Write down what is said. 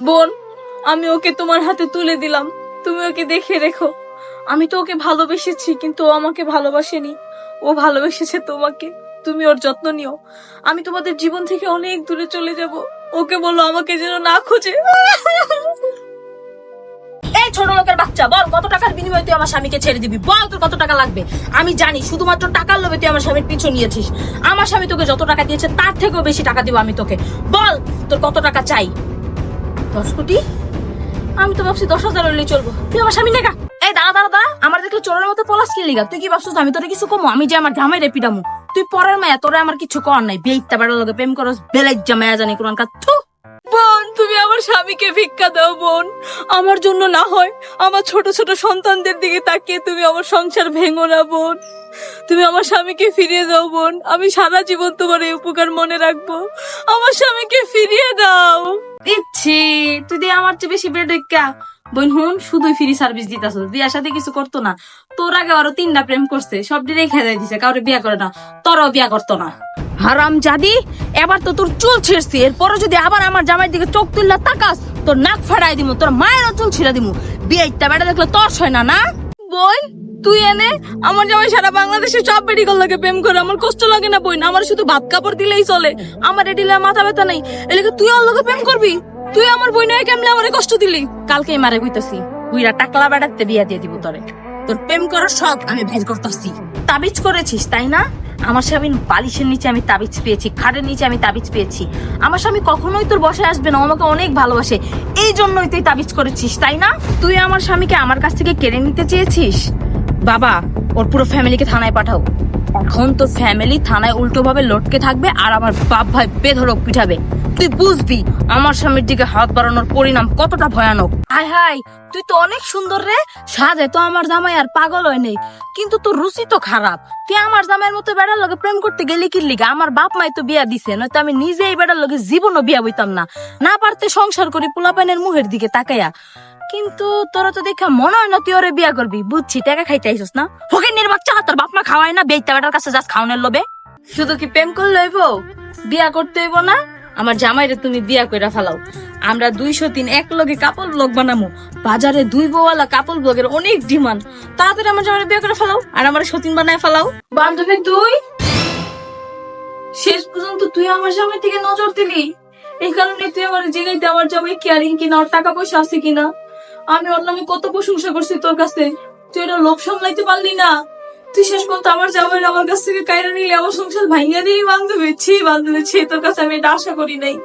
বোন, আমি ওকে তোমার হাতে তুলে দিলাম। তুমি ওকে দেখে রেখো। আমি তো ওকে ভালোবেসেছি, কিন্তু ও আমাকে ভালোবাসেনি। ও ভালোবেসেছে তোমাকে। তুমি ওর যত্ন নিও। আমি তোমাদের জীবন থেকে অনেক দূরে চলে যাব। ওকে বলো আমাকে যেন না খোঁজে। এই ছোট লোকের বাচ্চা, বল কত টাকার বিনিময়ে তুই আমার স্বামীকে ছেড়ে দিবি? বল তোর কত টাকা লাগবে? আমি জানি শুধুমাত্র টাকার লোভে তুই আমার স্বামীর পিছু নিয়েছিস। আমার স্বামী তোকে যত টাকা দিয়েছে, তার থেকেও বেশি টাকা দিব আমি তোকে। বল তোর কত টাকা চাই? দশ কোটি? আমি তো ভাবছি দশ হাজার হলেই চলবো। তুই আমার স্বামী নেগা এই আমার দেখলে চোরের মতো পলাশ লিগা? তুই কি ভাবছিস আমি তোরে কিছু কমো? আমি যে আমার জামাই তুই পরের মায়া, তোরে আমার কিছু কর নাই। বেইত্তা বেড়ার লগে প্রেম করস বেলাইজ জামায়া জানি কোরআন কা বোন, তুমি আমার স্বামীকে ভিক্ষা দাও, বোন। আমার জন্য না হয় আমার ছোট ছোট সন্তানদের দিকে তাকিয়ে তুমি আমার সংসার ভেঙো না, বোন। তুমি আমার স্বামীকে ফিরিয়ে দাও বোন। আমি সারা জীবন তোমার এই উপকার মনে রাখব। আমার স্বামীকে ফিরিয়ে দাও। দিচ্ছি। তুই দিয়ে আমার চেয়ে বেশি বেড কা বোন হুন শুধুই ফ্রি সার্ভিস দিতাছ। সাথে কিছু করতো না। তোর আগে আরও তিনটা প্রেম করছে। সব ডিরে খেয়ে দিছে। কাউরে বিয়া করে না। তোরও বিয়া করতো না। হারাম জাদি এবার তো তোর চুল ছিঁড়ছি। এরপরে যদি আবার আমার জামাই দিকে চোখ তুললা তাকাস তোর নাক ফাড়াই দিমু তোর মায়েরও চুল ছিঁড়ে দিমু। বিয়েটা বেটা দেখলে তোর হয় না না? বোন তুই এনে আমার জামাই সারা বাংলাদেশে সব মেডিকেল লাগে প্রেম করে, আমার কষ্ট লাগে না বই না, আমার শুধু ভাত কাপড় দিলেই চলে, আমার এডিলে মাথা ব্যথা নেই। এলাকা তুই ওর প্রেম করবি? তুই আমার বইনে কেমনে আমার কষ্ট দিলি? কালকেই মারে কইতাছি, বুইরা টাকলা বেড়াতে বিয়া দিয়ে দিব তোরে। তোর প্রেম করার শখ আমি বের করতেছি। তাবিজ করেছিস, তাই না? আমার স্বামী বালিশের নিচে আমি তাবিজ পেয়েছি, খাটের নিচে আমি তাবিজ পেয়েছি। আমার স্বামী কখনোই তোর বসে আসবে না আমাকে অনেক ভালোবাসে। এই জন্যই তুই তাবিজ করেছিস, তাই না? তুই আমার স্বামীকে আমার কাছ থেকে কেড়ে নিতে চেয়েছিস? বাবা, ওর পুরো ফ্যামিলিকে থানায় পাঠাও। এখন তোর ফ্যামিলি থানায় উল্টো ভাবে লটকে থাকবে আর আমার বাপ ভাই বেধড়ক পিঠাবে। তুই বুঝবি আমার স্বামীর দিকে হাত বাড়ানোর পরিণাম কতটা ভয়ানক। হাই হাই, তুই তো অনেক সুন্দর রে। সাজে তো আমার জামাই আর পাগল হয় নেই। কিন্তু তোর রুচি তো খারাপ। তুই আমার জামাইয়ের মতো বেড়ার লগে প্রেম করতে গেলি কি লিগা? আমার বাপ মাই তো বিয়া দিছে, নয়তো আমি নিজে এই বেড়ার লগে জীবনও বিয়া বইতাম না। না পারতে সংসার করি পোলাপানের মুহের দিকে তাকাইয়া কিন্তু তোরা তো দেখা মনে হয় না তুই ওরে বিয়া করবি। বুঝছি, টাকা খাইতে আইসস না? ফকির বাচ্চা তোর বাপ মা খাওয়ায় না বেইতা বেটার কাছে যাস খাওয়ানোর লোভে। শুধু কি প্রেম করলে হইব? বিয়া করতে হইব না? আমার জামাইরে তুমি বিয়া কইরা ফেলাও। আমরা দুইশো তিন এক লগে কাপড় ব্লগ বানামু। বাজারে দুই বওয়ালা কাপড় ব্লগের অনেক ডিমান্ড। তাড়াতাড়ি আমার জামাইরে বিয়া করে ফালাও আর আমার সতীন বানায় ফালাও। বান্ধবী তুই? শেষ পর্যন্ত তুই আমার জামাই থেকে নজর দিলি। এই কারণে তুই আমার জেগাইতে আমার জামাই কেয়ারিং কিনা ওর টাকা পয়সা আছে কিনা? আমি ওর নামে কত প্রশংসা করছি তোর কাছে। তুই এটা লোক সামলাইতে পারলি না। তুই শেষ পর্যন্ত আমার জামাই আমার কাছ থেকে কাইরা নিলে আমার সংসার ভাঙিয়া দিলি বান্ধবী। ছি বান্ধবী, ছি, তোর কাছে আমি এটা আশা করি নাই।